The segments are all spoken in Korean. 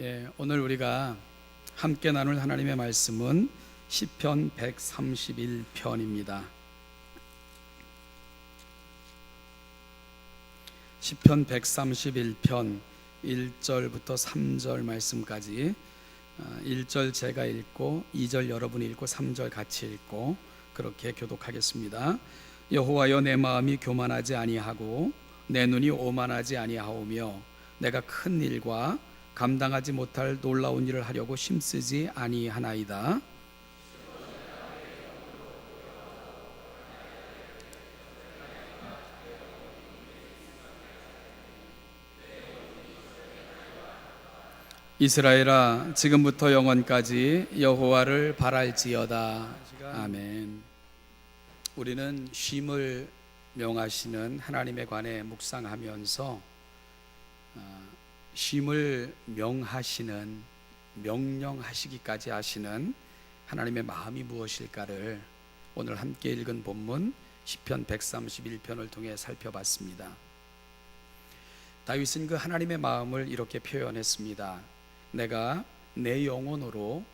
예, 오늘 우리가 함께 나눌 하나님의 말씀은 시편 131편입니다. 시편 131편 1절부터 3절 말씀까지 1절 제가 읽고 2절 여러분이 읽고 3절 같이 읽고 그렇게 교독하겠습니다. 여호와여 내 마음이 교만하지 아니하고 내 눈이 오만하지 아니하오며 내가 큰 일과 감당하지 못할 놀라운 일을 하려고 힘쓰지 아니하나이다. 이스라엘아 지금부터 영원까지 여호와를 바랄지어다. 아멘. 우리는 쉼을 명하시는 하나님에 관해 묵상하면서 어, 쉼을 명하시는 명령하시기까지 하시는 하나님의 마음이 무엇일까를 오늘 함께 읽은 본문 시편 131편을 통해 살펴봤습니다. 다윗은 그 하나님의 마음을 이렇게 표현했습니다. 내가 내 영혼으로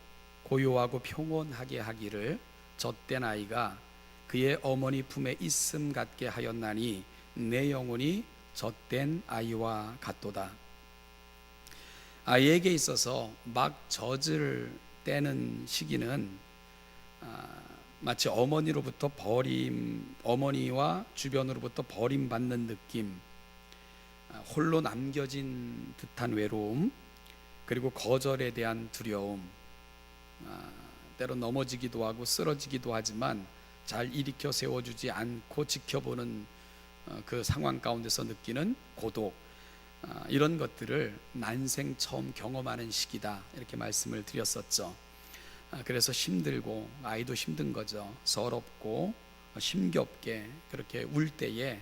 고요하고 평온하게 하기를 젖된 아이가 그의 어머니 품에 있음 같게 하였나니 내 영혼이 젖된 아이와 같도다. 아이에게 있어서 막 젖을 떼는 시기는 아, 마치 어머니로부터 버림, 어머니와 주변으로부터 버림받는 느낌, 아, 홀로 남겨진 듯한 외로움, 그리고 거절에 대한 두려움, 아, 때로 넘어지기도 하고 쓰러지기도 하지만 잘 일으켜 세워주지 않고 지켜보는 어, 그 상황 가운데서 느끼는 고독 아, 이런 것들을 난생 처음 경험하는 시기다 이렇게 말씀을 드렸었죠. 아, 그래서 힘들고 아이도 힘든 거죠. 서럽고 어, 힘겹게 그렇게 울 때에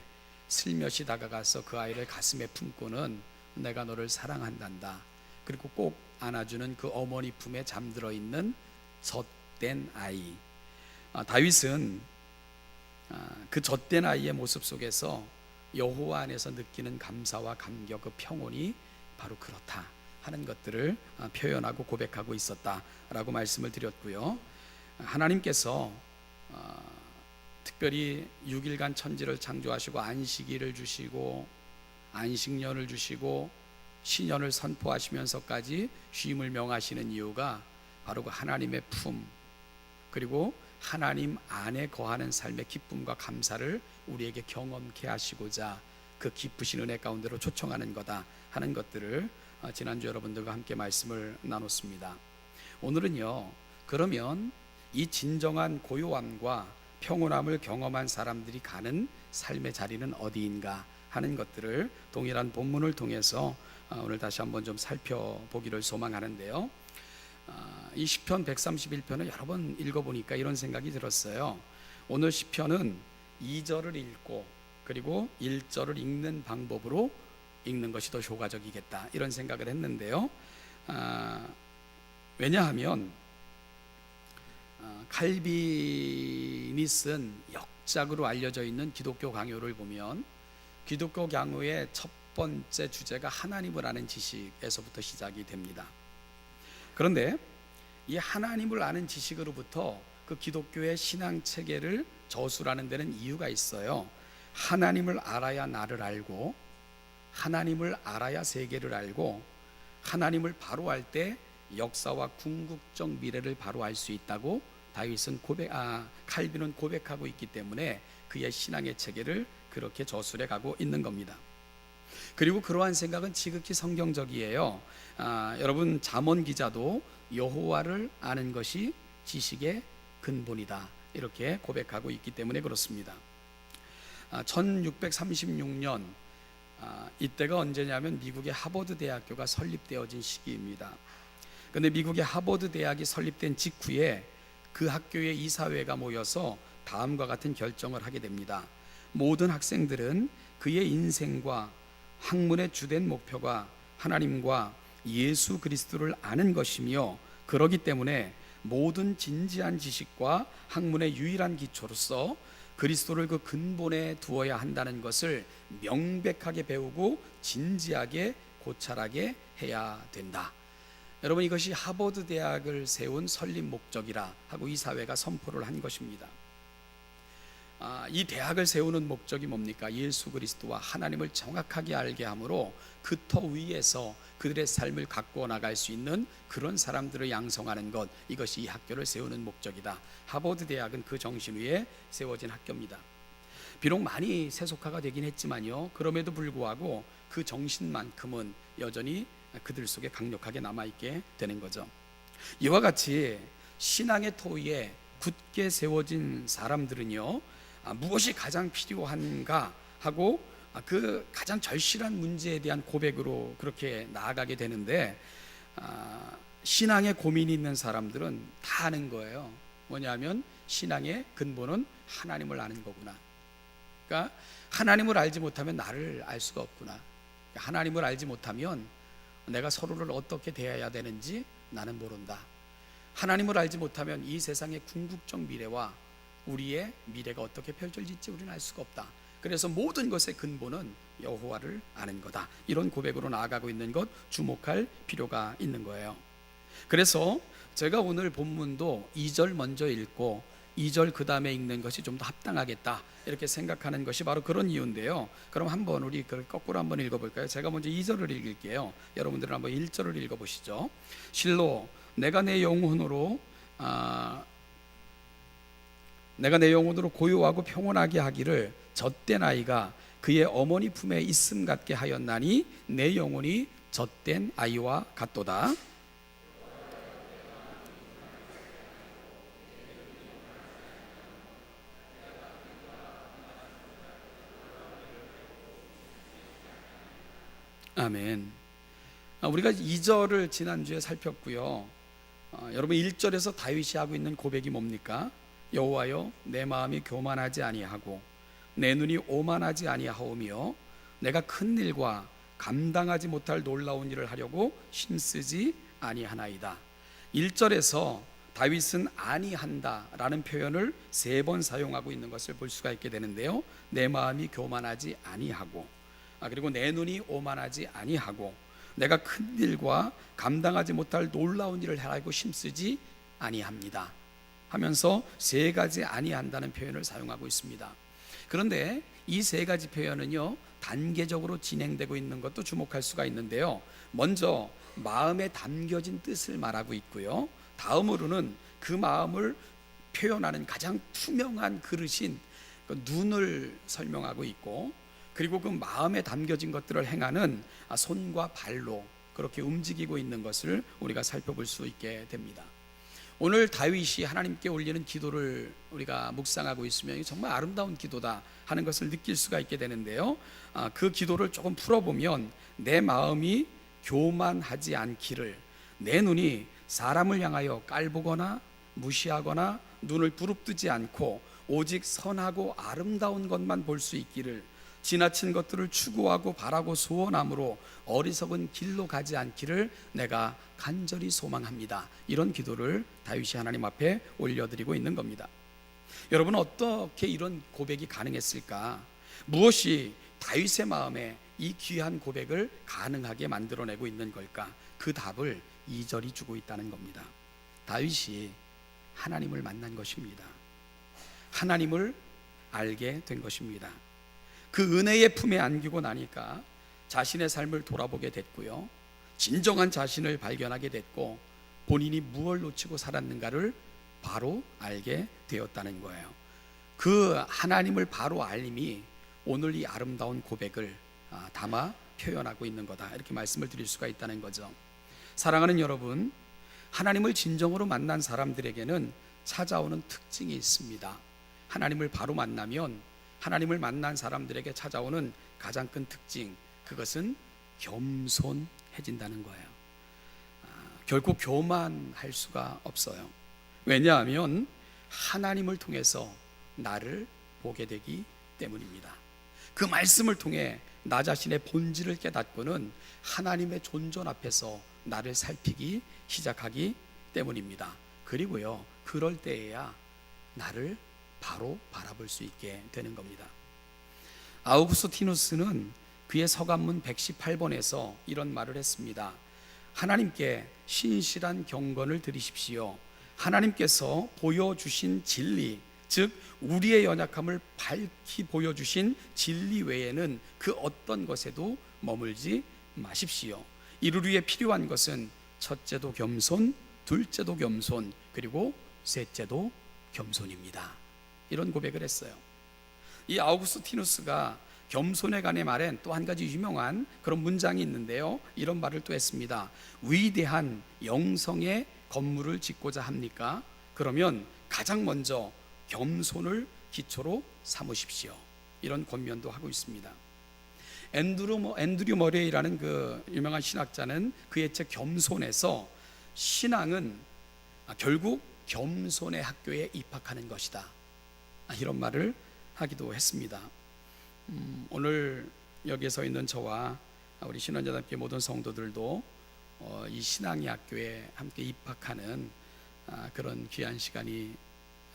슬며시 다가가서 그 아이를 가슴에 품고는 내가 너를 사랑한단다. 그리고 꼭 안아주는 그 어머니 품에 잠들어 있는 젖된 아이. 아, 다윗은 아, 그 젖된 아이의 모습 속에서 여호와 안에서 느끼는 감사와 감격, 그 평온이 바로 그렇다 하는 것들을 아, 표현하고 고백하고 있었다라고 말씀을 드렸고요. 하나님께서 아, 특별히 6일간 천지를 창조하시고 안식일을 주시고 안식년을 주시고 신년을 선포하시면서까지 쉼을 명하시는 이유가 바로 그 하나님의 품 그리고 하나님 안에 거하는 삶의 기쁨과 감사를 우리에게 경험케 하시고자 그 기쁘신 은혜 가운데로 초청하는 거다 하는 것들을 어, 지난주 여러분들과 함께 말씀을 나눴습니다. 오늘은요. 그러면 이 진정한 고요함과 평온함을 경험한 사람들이 가는 삶의 자리는 어디인가 하는 것들을 동일한 본문을 통해서 어, 오늘 다시 한번 좀 살펴보기를 소망하는데요. 아, 이 시편 131편을 여러 번 읽어보니까 이런 생각이 들었어요. 오늘 시편은 2절을 읽고 그리고 1절을 읽는 방법으로 읽는 것이 더 효과적이겠다 이런 생각을 했는데요. 아, 왜냐하면 아, 칼빈이 쓴 역작으로 알려져 있는 기독교 강요를 보면 기독교 강요의 첫 번째 주제가 하나님을 아는 지식에서부터 시작이 됩니다. 그런데 이 하나님을 아는 지식으로부터 그 기독교의 신앙 체계를 저술하는 데는 이유가 있어요. 하나님을 알아야 나를 알고 하나님을 알아야 세계를 알고 하나님을 바로 알 때 역사와 궁극적 미래를 바로 알 수 있다고 다윗은 고백 아 칼빈은 고백하고 있기 때문에 그의 신앙의 체계를 그렇게 저술해 가고 있는 겁니다. 그리고 그러한 생각은 지극히 성경적이에요. 아, 여러분 잠언 기자도 여호와를 아는 것이 지식의 근본이다 이렇게 고백하고 있기 때문에 그렇습니다. 아, 1636년 아, 이때가 언제냐면 미국의 하버드 대학교가 설립되어진 시기입니다. 그런데 미국의 하버드 대학이 설립된 직후에 그 학교의 이사회가 모여서 다음과 같은 결정을 하게 됩니다. 모든 학생들은 그의 인생과 학문의 주된 목표가 하나님과 예수 그리스도를 아는 것이며 그러기 때문에 모든 진지한 지식과 학문의 유일한 기초로서 그리스도를 그 근본에 두어야 한다는 것을 명백하게 배우고 진지하게 고찰하게 해야 된다. 여러분 이것이 하버드 대학을 세운 설립 목적이라 하고 이 사회가 선포를 한 것입니다. 아, 이 대학을 세우는 목적이 뭡니까? 예수 그리스도와 하나님을 정확하게 알게 함으로 그 터 위에서 그들의 삶을 가꾸어 나갈 수 있는 그런 사람들을 양성하는 것 이것이 이 학교를 세우는 목적이다. 하버드 대학은 그 정신 위에 세워진 학교입니다. 비록 많이 세속화가 되긴 했지만요. 그럼에도 불구하고 그 정신만큼은 여전히 그들 속에 강력하게 남아 있게 되는 거죠. 이와 같이 신앙의 터 위에 굳게 세워진 사람들은요. 아, 무엇이 가장 필요한가 하고 아, 그 가장 절실한 문제에 대한 고백으로 그렇게 나아가게 되는데 아, 신앙에 고민이 있는 사람들은 다 아는 거예요. 뭐냐면 신앙의 근본은 하나님을 아는 거구나. 그러니까 하나님을 알지 못하면 나를 알 수가 없구나. 하나님을 알지 못하면 내가 서로를 어떻게 대해야 되는지 나는 모른다. 하나님을 알지 못하면 이 세상의 궁극적 미래와 우리의 미래가 어떻게 펼쳐질지 우리는 알 수가 없다. 그래서 모든 것의 근본은 여호와를 아는 거다. 이런 고백으로 나아가고 있는 것 주목할 필요가 있는 거예요. 그래서 제가 오늘 본문도 2절 먼저 읽고 2절 그 다음에 읽는 것이 좀 더 합당하겠다 이렇게 생각하는 것이 바로 그런 이유인데요. 그럼 한번 우리 그걸 거꾸로 한번 읽어볼까요? 제가 먼저 2절을 읽을게요. 여러분들은 한번 1절을 읽어보시죠. 실로 내가 내 영혼으로 아, 내가 내 영혼으로 고요하고 평온하게 하기를 젖된 아이가 그의 어머니 품에 있음 같게 하였나니 내 영혼이 젖된 아이와 같도다. 아멘. 아, 우리가 2절을 지난주에 살폈고요. 어, 여러분 1절에서 다윗이 하고 있는 고백이 뭡니까? 여호와여 내 마음이 교만하지 아니하고 내 눈이 오만하지 아니하오며 내가 큰 일과 감당하지 못할 놀라운 일을 하려고 힘쓰지 아니하나이다. 1절에서 다윗은 아니한다라는 표현을 세 번 사용하고 있는 것을 볼 수가 있게 되는데요. 내 마음이 교만하지 아니하고 아, 그리고 내 눈이 오만하지 아니하고 내가 큰 일과 감당하지 못할 놀라운 일을 하라고 힘쓰지 아니합니다. 하면서 세 가지 아니한다는 표현을 사용하고 있습니다. 그런데 이 세 가지 표현은요 단계적으로 진행되고 있는 것도 주목할 수가 있는데요. 먼저 마음에 담겨진 뜻을 말하고 있고요. 다음으로는 그 마음을 표현하는 가장 투명한 그릇인 그 눈을 설명하고 있고 그리고 그 마음에 담겨진 것들을 행하는 아, 손과 발로 그렇게 움직이고 있는 것을 우리가 살펴볼 수 있게 됩니다. 오늘 다윗이 하나님께 올리는 기도를 우리가 묵상하고 있으면 정말 아름다운 기도다 하는 것을 느낄 수가 있게 되는데요. 아, 그 기도를 조금 풀어보면 내 마음이 교만하지 않기를 내 눈이 사람을 향하여 깔보거나 무시하거나 눈을 부릅뜨지 않고 오직 선하고 아름다운 것만 볼 수 있기를 지나친 것들을 추구하고 바라고 소원함으로 어리석은 길로 가지 않기를 내가 간절히 소망합니다. 이런 기도를 다윗이 하나님 앞에 올려드리고 있는 겁니다. 여러분 어떻게 이런 고백이 가능했을까? 무엇이 다윗의 마음에 이 귀한 고백을 가능하게 만들어내고 있는 걸까? 그 답을 2절이 주고 있다는 겁니다. 다윗이 하나님을 만난 것입니다. 하나님을 알게 된 것입니다. 그 은혜의 품에 안기고 나니까 자신의 삶을 돌아보게 됐고요. 진정한 자신을 발견하게 됐고 본인이 무엇을 놓치고 살았는가를 바로 알게 되었다는 거예요. 그 하나님을 바로 알림이 오늘 이 아름다운 고백을 아, 담아 표현하고 있는 거다. 이렇게 말씀을 드릴 수가 있다는 거죠. 사랑하는 여러분, 하나님을 진정으로 만난 사람들에게는 찾아오는 특징이 있습니다. 하나님을 바로 만나면 하나님을 만난 사람들에게 찾아오는 가장 큰 특징, 그것은 겸손해진다는 거예요. 아, 결코 교만할 수가 없어요. 왜냐하면 하나님을 통해서 나를 보게 되기 때문입니다. 그 말씀을 통해 나 자신의 본질을 깨닫고는 하나님의 존존 앞에서 나를 살피기 시작하기 때문입니다. 그리고요, 그럴 때에야 나를 바로 바라볼 수 있게 되는 겁니다. 아우구스티누스는 그의 서간문 118번에서 이런 말을 했습니다. 하나님께 신실한 경건을 드리십시오. 하나님께서 보여주신 진리, 즉 우리의 연약함을 밝히 보여주신 진리 외에는 그 어떤 것에도 머물지 마십시오. 이를 위해 필요한 것은 첫째도 겸손, 둘째도 겸손, 그리고 셋째도 겸손입니다. 이런 고백을 했어요. 이 아우구스티누스가 겸손에 관해 말엔 또한 가지 유명한 그런 문장이 있는데요. 이런 말을 또 했습니다. 위대한 영성의 건물을 짓고자 합니까? 그러면 가장 먼저 겸손을 기초로 삼으십시오. 이런 권면도 하고 있습니다. 앤드루 머- 앤드류 머레이라는 그 유명한 신학자는 그의 책 겸손에서 신앙은 아, 결국 겸손의 학교에 입학하는 것이다. 아, 이런 말을 하기도 했습니다. 음, 오늘 여기에 서 있는 저와 우리 신원자답게 모든 성도들도 어, 이 신앙의 학교에 함께 입학하는 아, 그런 귀한 시간이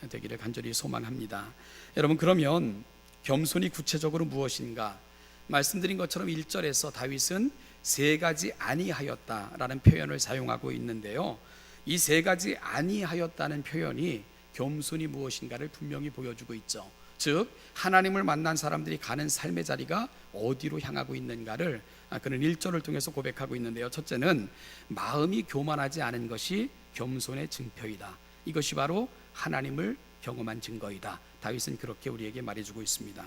되기를 간절히 소망합니다. 여러분 그러면 겸손이 구체적으로 무엇인가? 말씀드린 것처럼 1절에서 다윗은 세 가지 아니하였다라는 표현을 사용하고 있는데요. 이 세 가지 아니하였다는 표현이 겸손이 무엇인가를 분명히 보여주고 있죠. 즉 하나님을 만난 사람들이 가는 삶의 자리가 어디로 향하고 있는가를 아, 그는 1절을 통해서 고백하고 있는데요. 첫째는 마음이 교만하지 않은 것이 겸손의 증표이다. 이것이 바로 하나님을 경험한 증거이다. 다윗은 그렇게 우리에게 말해주고 있습니다.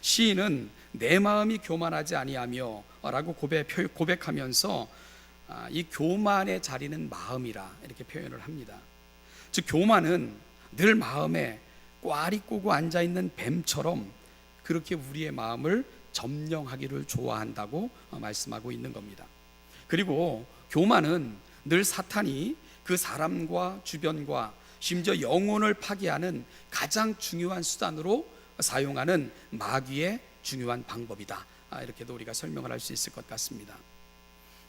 시인은 내 마음이 교만하지 아니하며라고 고백, 고백하면서 아, 이 교만의 자리는 마음이라 이렇게 표현을 합니다. 즉 교만은 늘 마음에 꽈리 꼬고 앉아 있는 뱀처럼 그렇게 우리의 마음을 점령하기를 좋아한다고 어, 말씀하고 있는 겁니다. 그리고 교만은 늘 사탄이 그 사람과 주변과 심지어 영혼을 파괴하는 가장 중요한 수단으로 사용하는 마귀의 중요한 방법이다. 아, 이렇게도 우리가 설명을 할 수 있을 것 같습니다.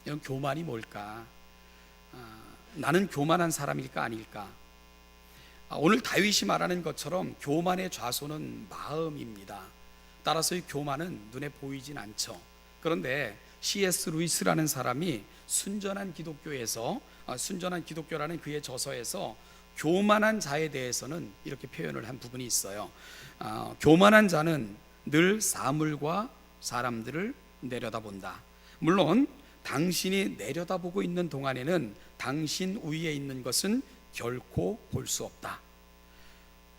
이런 교만이 뭘까? 아, 나는 교만한 사람일까 아닐까? 아, 오늘 다윗이 말하는 것처럼 교만의 좌소는 마음입니다. 따라서 이 교만은 눈에 보이진 않죠. 그런데 C.S. 루이스라는 사람이 순전한 기독교에서 아, 순전한 기독교라는 그의 저서에서 교만한 자에 대해서는 이렇게 표현을 한 부분이 있어요. 아, 교만한 자는 늘 사물과 사람들을 내려다본다. 물론 당신이 내려다보고 있는 동안에는 당신 위에 있는 것은 결코 볼 수 없다.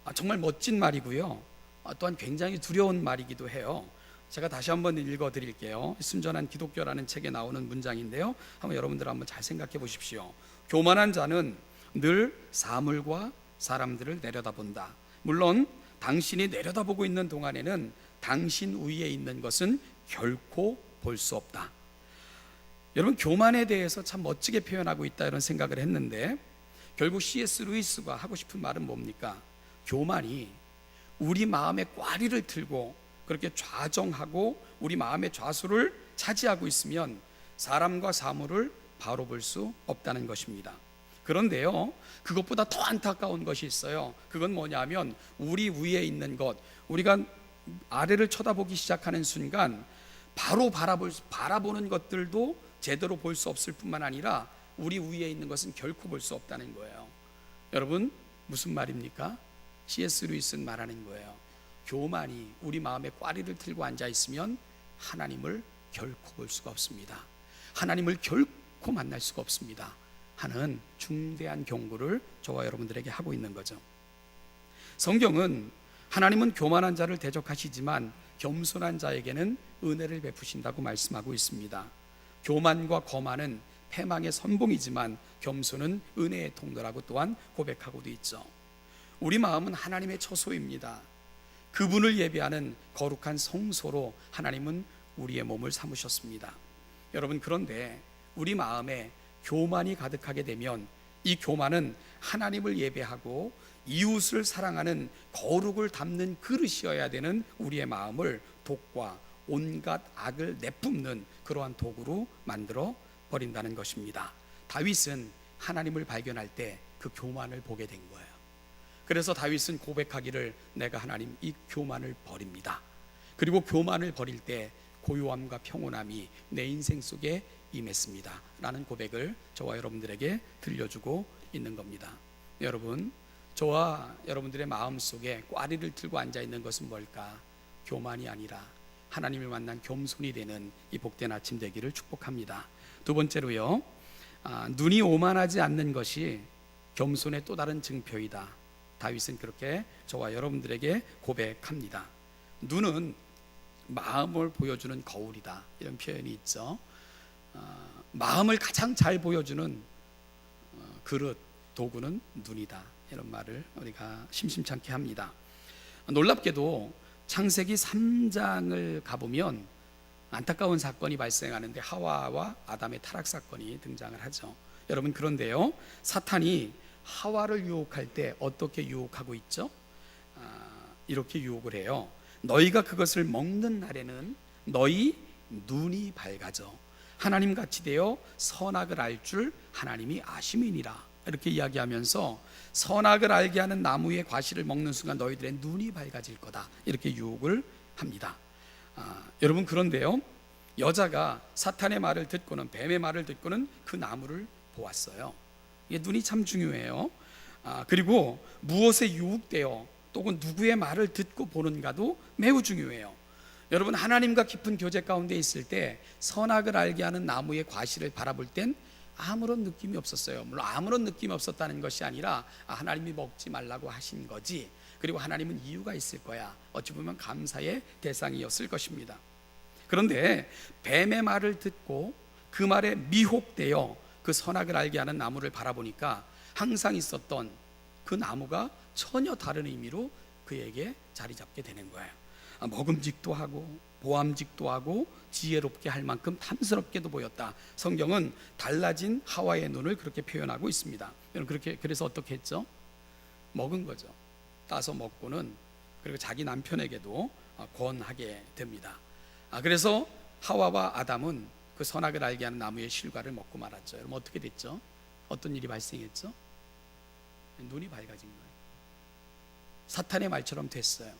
아, 정말 멋진 말이고요. 아, 또한 굉장히 두려운 말이기도 해요. 제가 다시 한번 읽어 드릴게요. 순전한 기독교라는 책에 나오는 문장인데요. 한번 여러분들 한번 잘 생각해 보십시오. 교만한 자는 늘 사물과 사람들을 내려다본다. 물론 당신이 내려다보고 있는 동안에는 당신 위에 있는 것은 결코 볼 수 없다. 여러분 교만에 대해서 참 멋지게 표현하고 있다 이런 생각을 했는데 결국 C.S. 루이스가 하고 싶은 말은 뭡니까? 교만이 우리 마음의 꽈리를 틀고 그렇게 좌정하고 우리 마음의 좌수를 차지하고 있으면 사람과 사물을 바로 볼 수 없다는 것입니다. 그런데요, 그것보다 더 안타까운 것이 있어요. 그건 뭐냐면 우리 위에 있는 것, 우리가 아래를 쳐다보기 시작하는 순간 바로 바라볼 바라보는 것들도 제대로 볼 수 없을 뿐만 아니라 우리 위에 있는 것은 결코 볼 수 없다는 거예요. 여러분 무슨 말입니까? C.S. 루이스는 말하는 거예요. 교만이 우리 마음에 꽈리를 틀고 앉아 있으면 하나님을 결코 볼 수가 없습니다. 하나님을 결코 만날 수가 없습니다. 하는 중대한 경고를 저와 여러분들에게 하고 있는 거죠. 성경은 하나님은 교만한 자를 대적하시지만 겸손한 자에게는 은혜를 베푸신다고 말씀하고 있습니다. 교만과 거만은 패망의 선봉이지만 겸손은 은혜의 통로라고 또한 고백하고도 있죠. 우리 마음은 하나님의 처소입니다. 그분을 예배하는 거룩한 성소로 하나님은 우리의 몸을 삼으셨습니다. 여러분 그런데 우리 마음에 교만이 가득하게 되면 이 교만은 하나님을 예배하고 이웃을 사랑하는 거룩을 담는 그릇이어야 되는 우리의 마음을 독과 온갖 악을 내뿜는 그러한 도구로 만들어 버린다는 것입니다. 다윗은 하나님을 발견할 때 그 교만을 보게 된 거예요. 그래서 다윗은 고백하기를 내가 하나님 이 교만을 버립니다. 그리고 교만을 버릴 때 고요함과 평온함이 내 인생 속에 임했습니다 라는 고백을 저와 여러분들에게 들려주고 있는 겁니다. 여러분, 저와 여러분들의 마음 속에 꽈리를 들고 앉아 있는 것은 뭘까? 교만이 아니라 하나님을 만난 겸손이 되는 이 복된 아침 되기를 축복합니다. 두 번째로요, 아, 눈이 오만하지 않는 것이 겸손의 또 다른 증표이다. 다윗은 그렇게 저와 여러분들에게 고백합니다. 눈은 마음을 보여주는 거울이다. 이런 표현이 있죠. 아, 마음을 가장 잘 보여주는 어, 그릇, 도구는 눈이다. 이런 말을 우리가 심심찮게 합니다. 놀랍게도 창세기 3장을 가보면 안타까운 사건이 발생하는데 하와와 아담의 타락 사건이 등장을 하죠. 여러분 그런데요, 사탄이 하와를 유혹할 때 어떻게 유혹하고 있죠? 아, 이렇게 유혹을 해요. 너희가 그것을 먹는 날에는 너희 눈이 밝아져 하나님 같이 되어 선악을 알 줄 하나님이 아심이니라. 이렇게 이야기하면서 선악을 알게 하는 나무의 과실을 먹는 순간 너희들의 눈이 밝아질 거다. 이렇게 유혹을 합니다. 아, 여러분 그런데요. 여자가 사탄의 말을 듣고는 뱀의 말을 듣고는 그 나무를 보았어요. 이게 눈이 참 중요해요. 아, 그리고 무엇에 유혹되어 또는 누구의 말을 듣고 보는가도 매우 중요해요. 여러분 하나님과 깊은 교제 가운데 있을 때 선악을 알게 하는 나무의 과실을 바라볼 땐 아무런 느낌이 없었어요. 물론 아무런 느낌이 없었다는 것이 아니라 아, 하나님이 먹지 말라고 하신 거지. 그리고 하나님은 이유가 있을 거야. 어찌 보면 감사의 대상이었을 것입니다. 그런데 뱀의 말을 듣고 그 말에 미혹되어 그 선악을 알게 하는 나무를 바라보니까 항상 있었던 그 나무가 전혀 다른 의미로 그에게 자리 잡게 되는 거예요. 아, 먹음직도 하고 보암직도 하고 지혜롭게 할 만큼 탐스럽게도 보였다. 성경은 달라진 하와의 눈을 그렇게 표현하고 있습니다. 그렇게 그래서 어떻게 했죠? 먹은 거죠. 따서 먹고는 그리고 자기 남편에게도 아, 권하게 됩니다. 아, 그래서 하와와 아담은 그 선악을 알게 하는 나무의 실과를 먹고 말았죠. 여러분 어떻게 됐죠? 어떤 일이 발생했죠? 눈이 밝아진 거예요. 사탄의 말처럼 됐어요.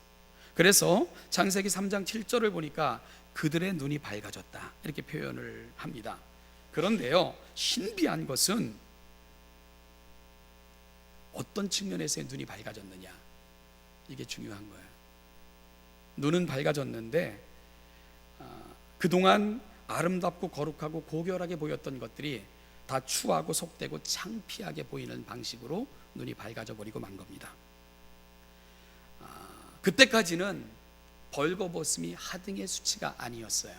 그래서 창세기 3장 7절을 보니까 그들의 눈이 밝아졌다. 이렇게 표현을 합니다. 그런데요, 신비한 것은 어떤 측면에서의 눈이 밝아졌느냐. 이게 중요한 거예요. 눈은 밝아졌는데 아, 그동안 아름답고 거룩하고 고결하게 보였던 것들이 다 추하고 속되고 창피하게 보이는 방식으로 눈이 밝아져 버리고 만 겁니다. 아, 그때까지는 벌거벗음이 하등의 수치가 아니었어요.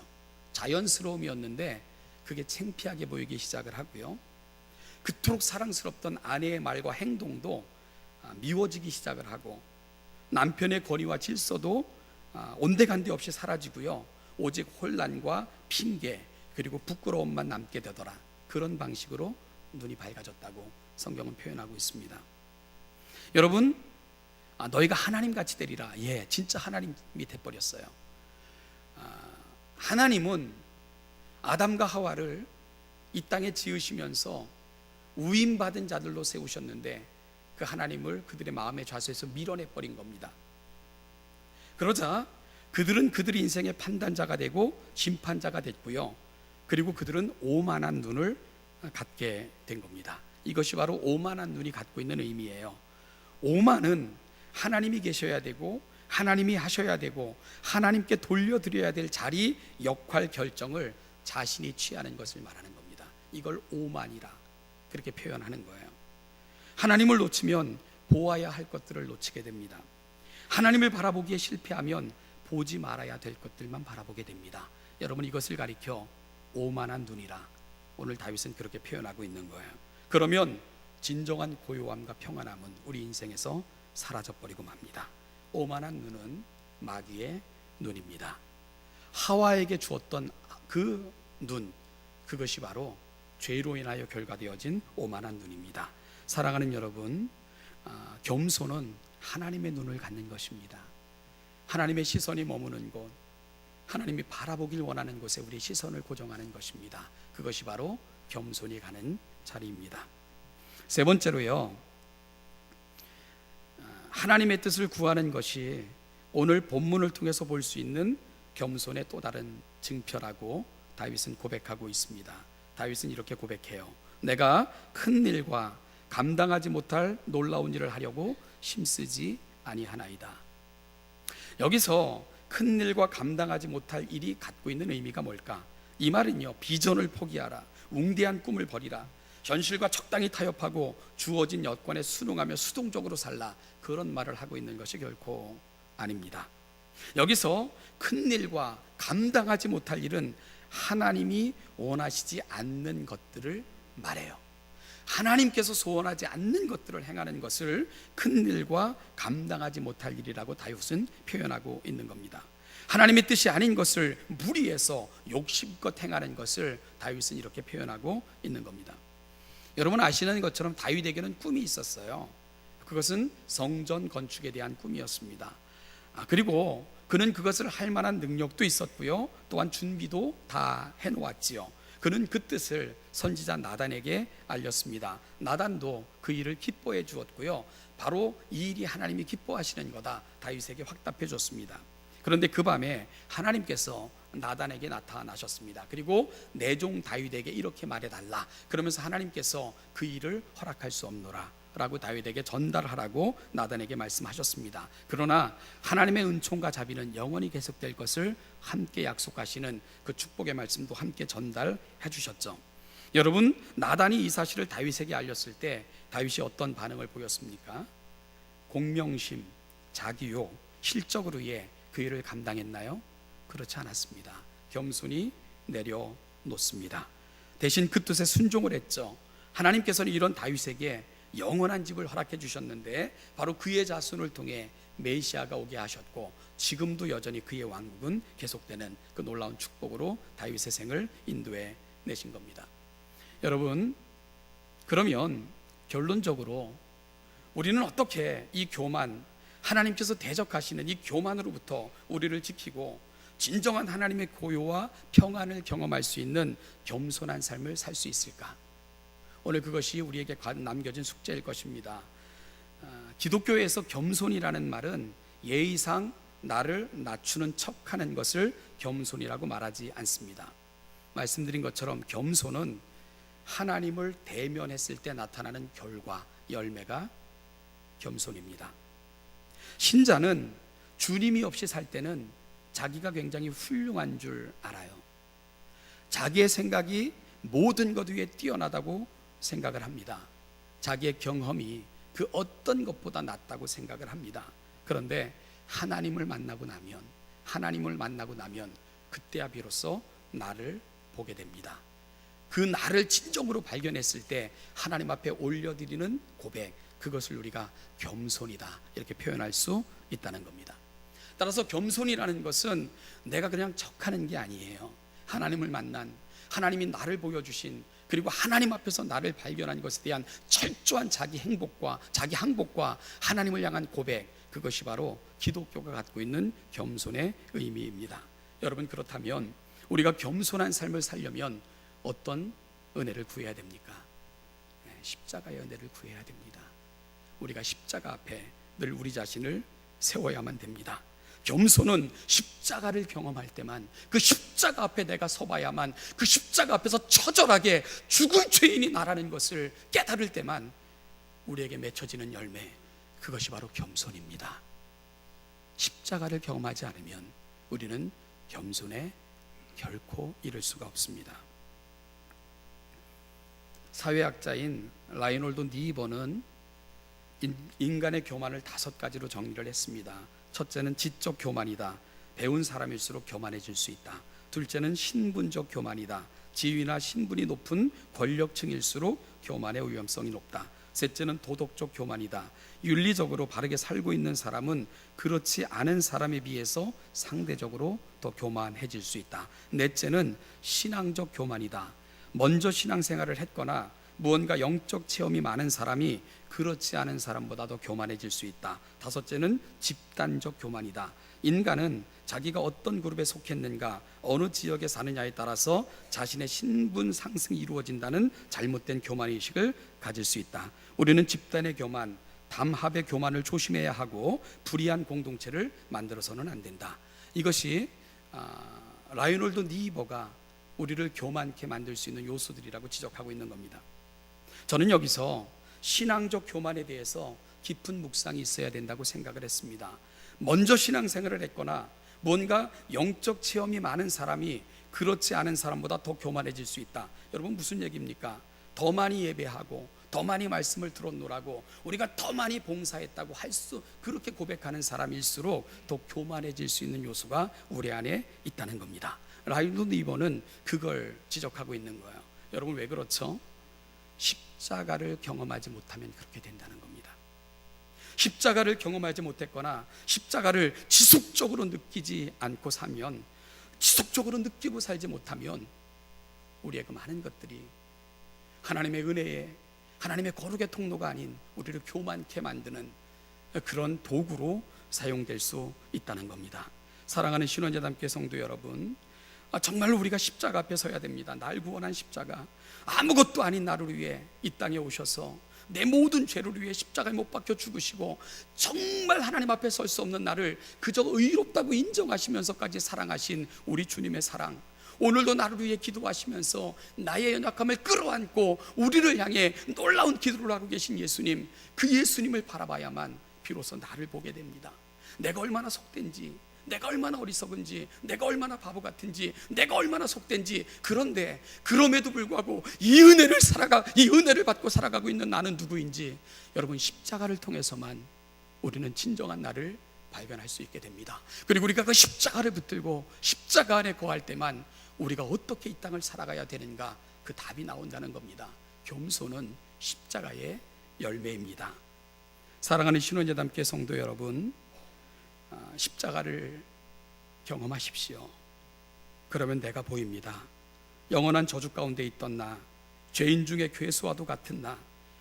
자연스러움이었는데 그게 창피하게 보이기 시작을 하고요. 그토록 사랑스럽던 아내의 말과 행동도 아, 미워지기 시작을 하고 남편의 권위와 질서도 아, 온데간데 없이 사라지고요. 오직 혼란과 핑계 그리고 부끄러움만 남게 되더라. 그런 방식으로 눈이 밝아졌다고 성경은 표현하고 있습니다. 여러분, 아, 너희가 하나님 같이 되리라. 예, 진짜 하나님이 돼버렸어요. 아, 하나님은 아담과 하와를 이 땅에 지으시면서 우임받은 자들로 세우셨는데 그 하나님을 그들의 마음의 좌소에서 밀어내 버린 겁니다. 그러자 그들은 그들의 인생의 판단자가 되고 심판자가 됐고요. 그리고 그들은 오만한 눈을 갖게 된 겁니다. 이것이 바로 오만한 눈이 갖고 있는 의미예요. 오만은 하나님이 계셔야 되고 하나님이 하셔야 되고 하나님께 돌려드려야 될 자리 역할 결정을 자신이 취하는 것을 말하는 겁니다. 이걸 오만이라 그렇게 표현하는 거예요. 하나님을 놓치면 보아야 할 것들을 놓치게 됩니다. 하나님을 바라보기에 실패하면 보지 말아야 될 것들만 바라보게 됩니다. 여러분 이것을 가리켜 오만한 눈이라 오늘 다윗은 그렇게 표현하고 있는 거예요. 그러면 진정한 고요함과 평안함은 우리 인생에서 사라져 버리고 맙니다. 오만한 눈은 마귀의 눈입니다. 하와에게 주었던 그 눈, 그것이 바로 죄로 인하여 결과되어진 오만한 눈입니다. 사랑하는 여러분, 아, 겸손은 하나님의 눈을 갖는 것입니다. 하나님의 시선이 머무는 곳, 하나님이 바라보길 원하는 곳에 우리 시선을 고정하는 것입니다. 그것이 바로 겸손히 가는 자리입니다. 세 번째로요, 하나님의 뜻을 구하는 것이 오늘 본문을 통해서 볼 수 있는 겸손의 또 다른 증표라고 다윗은 고백하고 있습니다. 다윗은 이렇게 고백해요. 내가 큰 일과 감당하지 못할 놀라운 일을 하려고 힘쓰지 아니하나이다. 여기서 큰 일과 감당하지 못할 일이 갖고 있는 의미가 뭘까? 이 말은요, 비전을 포기하라. 웅대한 꿈을 버리라. 현실과 적당히 타협하고 주어진 여건에 순응하며 수동적으로 살라. 그런 말을 하고 있는 것이 결코 아닙니다. 여기서 큰 일과 감당하지 못할 일은 하나님이 원하시지 않는 것들을 말해요. 하나님께서 소원하지 않는 것들을 행하는 것을 큰 일과 감당하지 못할 일이라고 다윗은 표현하고 있는 겁니다. 하나님의 뜻이 아닌 것을 무리해서 욕심껏 행하는 것을 다윗은 이렇게 표현하고 있는 겁니다. 여러분 아시는 것처럼 다윗에게는 꿈이 있었어요. 그것은 성전 건축에 대한 꿈이었습니다. 아, 그리고 그는 그것을 할 만한 능력도 있었고요. 또한 준비도 다 해놓았지요. 그는 그 뜻을 선지자 나단에게 알렸습니다. 나단도 그 일을 기뻐해 주었고요. 바로 이 일이 하나님이 기뻐하시는 거다. 다윗에게 확답해 줬습니다. 그런데 그 밤에 하나님께서 나단에게 나타나셨습니다. 그리고 내종 다윗에게 이렇게 말해 달라. 그러면서 하나님께서 그 일을 허락할 수 없노라. 라고 다윗에게 전달하라고 나단에게 말씀하셨습니다. 그러나 하나님의 은총과 자비는 영원히 계속될 것을 함께 약속하시는 그 축복의 말씀도 함께 전달해 주셨죠. 여러분, 나단이 이 사실을 다윗에게 알렸을 때 다윗이 어떤 반응을 보였습니까? 공명심, 자기요, 실적으로의 그 일을 감당했나요? 그렇지 않았습니다. 겸손히 내려놓습니다. 대신 그 뜻에 순종을 했죠. 하나님께서는 이런 다윗에게 영원한 집을 허락해 주셨는데 바로 그의 자손을 통해 메시아가 오게 하셨고 지금도 여전히 그의 왕국은 계속되는 그 놀라운 축복으로 다윗의 생을 인도해 내신 겁니다. 여러분 그러면 결론적으로 우리는 어떻게 이 교만 하나님께서 대적하시는 이 교만으로부터 우리를 지키고 진정한 하나님의 고요와 평안을 경험할 수 있는 겸손한 삶을 살 수 있을까? 오늘 그것이 우리에게 남겨진 숙제일 것입니다. 아, 기독교에서 겸손이라는 말은 예의상 나를 낮추는 척하는 것을 겸손이라고 말하지 않습니다. 말씀드린 것처럼 겸손은 하나님을 대면했을 때 나타나는 결과, 열매가 겸손입니다. 신자는 주님이 없이 살 때는 자기가 굉장히 훌륭한 줄 알아요. 자기의 생각이 모든 것 위에 뛰어나다고 생각을 합니다. 자기의 경험이 그 어떤 것보다 낫다고 생각을 합니다. 그런데 하나님을 만나고 나면 하나님을 만나고 나면 그때야 비로소 나를 보게 됩니다. 그 나를 진정으로 발견했을 때 하나님 앞에 올려드리는 고백 그것을 우리가 겸손이다 이렇게 표현할 수 있다는 겁니다. 따라서 겸손이라는 것은 내가 그냥 척하는 게 아니에요. 하나님을 만난 하나님이 나를 보여주신 그리고 하나님 앞에서 나를 발견한 것에 대한 철저한 자기 행복과 자기 항복과 하나님을 향한 고백 그것이 바로 기독교가 갖고 있는 겸손의 의미입니다. 여러분 그렇다면 우리가 겸손한 삶을 살려면 어떤 은혜를 구해야 됩니까? 네, 십자가의 은혜를 구해야 됩니다. 우리가 십자가 앞에 늘 우리 자신을 세워야만 됩니다. 겸손은 십자가를 경험할 때만 그 십자가 앞에 내가 서봐야만 그 십자가 앞에서 처절하게 죽을 죄인이 나라는 것을 깨달을 때만 우리에게 맺혀지는 열매 그것이 바로 겸손입니다. 십자가를 경험하지 않으면 우리는 겸손에 결코 이를 수가 없습니다. 사회학자인 라이놀드 니버는 인간의 교만을 다섯 가지로 정리를 했습니다. 첫째는 지적 교만이다. 배운 사람일수록 교만해질 수 있다. 둘째는 신분적 교만이다. 지위나 신분이 높은 권력층일수록 교만의 위험성이 높다. 셋째는 도덕적 교만이다. 윤리적으로 바르게 살고 있는 사람은 그렇지 않은 사람에 비해서 상대적으로 더 교만해질 수 있다. 넷째는 신앙적 교만이다. 먼저 신앙생활을 했거나 무언가 영적 체험이 많은 사람이 그렇지 않은 사람보다 더 교만해질 수 있다. 다섯째는 집단적 교만이다. 인간은 자기가 어떤 그룹에 속했는가, 어느 지역에 사느냐에 따라서 자신의 신분 상승이 이루어진다는 잘못된 교만 의식을 가질 수 있다. 우리는 집단의 교만, 담합의 교만을 조심해야 하고 불의한 공동체를 만들어서는 안 된다. 이것이 아, 라이놀드 니버가 우리를 교만케 만들 수 있는 요소들이라고 지적하고 있는 겁니다. 저는 여기서 신앙적 교만에 대해서 깊은 묵상이 있어야 된다고 생각을 했습니다. 먼저 신앙생활을 했거나 뭔가 영적 체험이 많은 사람이 그렇지 않은 사람보다 더 교만해질 수 있다. 여러분 무슨 얘기입니까? 더 많이 예배하고 더 많이 말씀을 들었노라고 우리가 더 많이 봉사했다고 할 수 그렇게 고백하는 사람일수록 더 교만해질 수 있는 요소가 우리 안에 있다는 겁니다. 라이브 니버는 그걸 지적하고 있는 거예요. 여러분 왜 그렇죠? 십자가를 경험하지 못하면 그렇게 된다는 겁니다. 십자가를 경험하지 못했거나 십자가를 지속적으로 느끼지 않고 사면 지속적으로 느끼고 살지 못하면 우리의 그 많은 것들이 하나님의 은혜에 하나님의 거룩의 통로가 아닌 우리를 교만케 만드는 그런 도구로 사용될 수 있다는 겁니다. 사랑하는 신원자담께 성도 여러분, 아, 정말로 우리가 십자가 앞에 서야 됩니다. 날 구원한 십자가. 아무것도 아닌 나를 위해 이 땅에 오셔서 내 모든 죄를 위해 십자가에 못 박혀 죽으시고 정말 하나님 앞에 설 수 없는 나를 그저 의롭다고 인정하시면서까지 사랑하신 우리 주님의 사랑. 오늘도 나를 위해 기도하시면서 나의 연약함을 끌어안고 우리를 향해 놀라운 기도를 하고 계신 예수님, 그 예수님을 바라봐야만 비로소 나를 보게 됩니다. 내가 얼마나 속된지, 내가 얼마나 어리석은지, 내가 얼마나 바보 같은지, 내가 얼마나 속된지. 그런데 그럼에도 불구하고 이 은혜를 살아가 이 은혜를 받고 살아가고 있는 나는 누구인지 여러분 십자가를 통해서만 우리는 진정한 나를 발견할 수 있게 됩니다. 그리고 우리가 그 십자가를 붙들고 십자가 안에 거할 때만 우리가 어떻게 이 땅을 살아가야 되는가 그 답이 나온다는 겁니다. 겸손은 십자가의 열매입니다. 사랑하는 신혼여담께 성도 여러분, 아, 십자가를 경험하십시오. 그러면 내가 보입니다. 영원한 저주 가운데 있던 나, 죄인 중에 괴수와도 같은 나,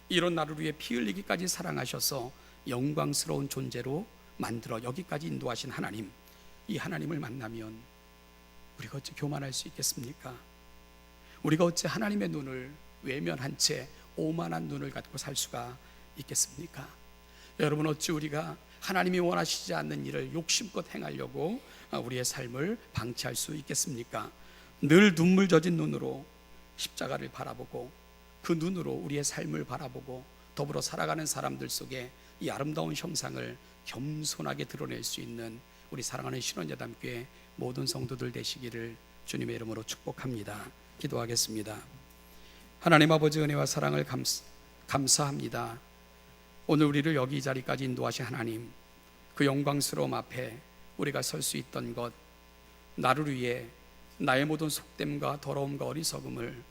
이런 나를 위해 피 흘리기까지 사랑하셔서 영광스러운 존재로 만들어 여기까지 인도하신 하나님, 이 하나님을 만나면 우리가 어찌 교만할 수 있겠습니까? 우리가 어찌 하나님의 눈을 외면한 채 오만한 눈을 갖고 살 수가 있겠습니까? 여러분 어찌 우리가 하나님이 원하시지 않는 일을 욕심껏 행하려고 우리의 삶을 방치할 수 있겠습니까? 늘 눈물 젖은 눈으로 십자가를 바라보고 그 눈으로 우리의 삶을 바라보고 더불어 살아가는 사람들 속에 이 아름다운 형상을 겸손하게 드러낼 수 있는 우리 사랑하는 신원여담교회 모든 성도들 되시기를 주님의 이름으로 축복합니다. 기도하겠습니다. 하나님 아버지 은혜와 사랑을 감사, 감사합니다. 오늘 우리를 여기 이 자리까지 인도하신 하나님, 그 영광스러움 앞에 우리가 설 수 있던 것, 나를 위해 나의 모든 속됨과 더러움과 어리석음을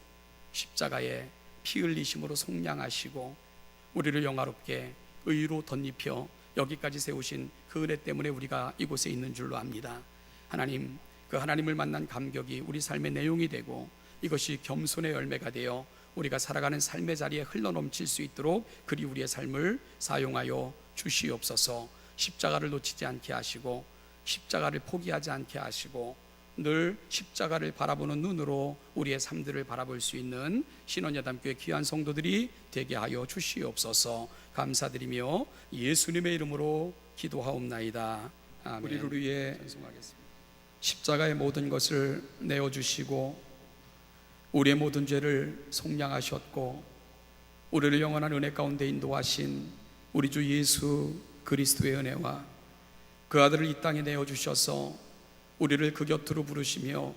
십자가에 피 흘리심으로 속량하시고 우리를 영화롭게 의로 덧입혀 여기까지 세우신 그 은혜 때문에 우리가 이곳에 있는 줄로 압니다. 하나님, 그 하나님을 만난 감격이 우리 삶의 내용이 되고 이것이 겸손의 열매가 되어 우리가 살아가는 삶의 자리에 흘러넘칠 수 있도록 그리 우리의 삶을 사용하여 주시옵소서. 십자가를 놓치지 않게 하시고 십자가를 포기하지 않게 하시고 늘 십자가를 바라보는 눈으로 우리의 삶들을 바라볼 수 있는 신원여담교회 귀한 성도들이 되게 하여 주시옵소서. 감사드리며 예수님의 이름으로 기도하옵나이다. 아멘. 우리를 위해. 십자가의 모든 것을 내어 주시고 우리의 모든 죄를 속량하셨고 우리를 영원한 은혜 가운데 인도하신 우리 주 예수 그리스도의 은혜와 그 아들을 이 땅에 내어 주셔서 우리를 그 곁으로 부르시며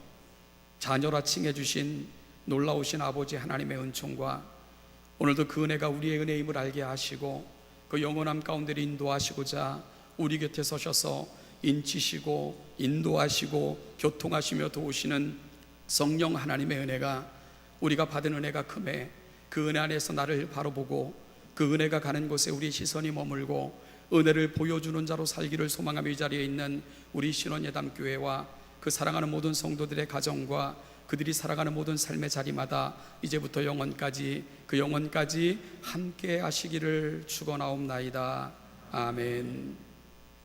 자녀라 칭해 주신 놀라우신 아버지 하나님의 은총과 오늘도 그 은혜가 우리의 은혜임을 알게 하시고 그 영원함 가운데 인도하시고자 우리 곁에 서셔서 인치시고 인도하시고 교통하시며 도우시는 성령 하나님의 은혜가 우리가 받은 은혜가 크매 그 은혜 안에서 나를 바로 보고 그 은혜가 가는 곳에 우리 시선이 머물고 은혜를 보여주는 자로 살기를 소망하며 이 자리에 있는 우리 신원예담 교회와 그 사랑하는 모든 성도들의 가정과 그들이 살아가는 모든 삶의 자리마다 이제부터 영원까지 그 영원까지 함께 하시기를 축원하옵나이다. 아멘.